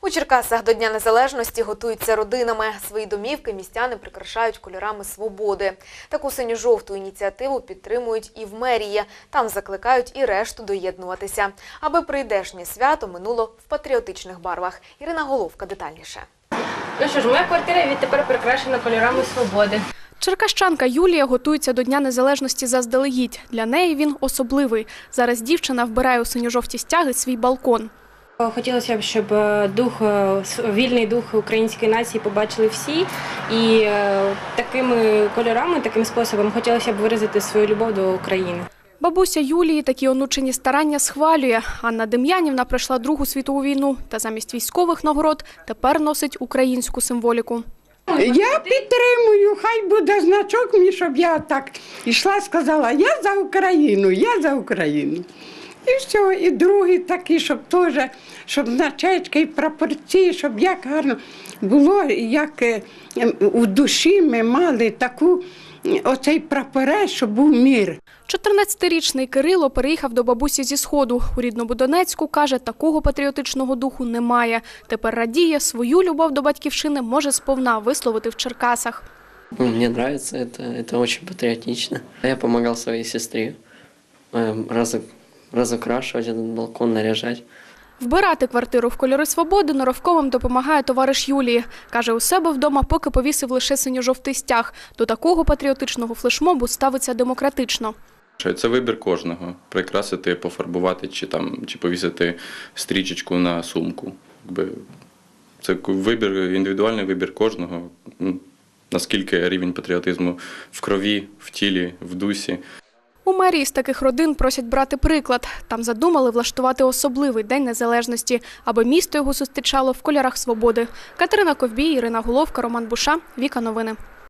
У Черкасах до Дня Незалежності готуються родинами. Свої домівки містяни прикрашають кольорами свободи. Таку синьо-жовту ініціативу підтримують і в мерії. Там закликають і решту доєднуватися, аби прийдешнє свято минуло в патріотичних барвах. Ірина Головка детальніше. Ну що ж, моя квартира відтепер прикрашена кольорами свободи. Черкащанка Юлія готується до Дня Незалежності заздалегідь. Для неї він особливий. Зараз дівчина вбирає у синьо-жовті стяги свій балкон. Хотілося б, щоб е, дух, е, вільний дух української нації побачили всі. І е, такими кольорами, таким способом хотілося б виразити свою любов до України. Бабуся Юлії такі онучені старання схвалює. Анна Дем'янівна пройшла Другу світову війну та замість військових нагород тепер носить українську символіку. Я підтримую, хай буде значок мій, щоб я так йшла, сказала, я за Україну, я за Україну. І все, і другий такий, щоб теж, щоб значечки і прапорці, щоб як гарно було, як е, ем, у душі ми мали таку, м, оцей прапорець, щоб був мір. 14-річний Кирило переїхав до бабусі зі сходу. У рідному Донецьку каже, такого патріотичного духу немає. Тепер радіє, свою любов до батьківщини може сповна висловити в Черкасах. Ну, Мне нравится это, это очень патриотично. Я помогал своей сестре эм, разу- разукрашивать этот балкон, наряжать. Вбирати квартиру в кольори свободи норовковим допомагає товариш Юлії. Каже, у себе вдома поки повісив лише синьо-жовтий стяг. До такого патріотичного флешмобу ставиться демократично. Це вибір кожного. Прикрасити, пофарбувати чи там чи повісити стрічечку на сумку. Якби це вибір, індивідуальний вибір кожного. Наскільки рівень патріотизму в крові, в тілі, в дусі. У мерії з таких родин просять брати приклад. Там задумали влаштувати особливий день незалежності, аби місто його зустрічало в кольорах свободи. Катерина Ковбій, Ірина Головка, Роман Буша. Віка новини.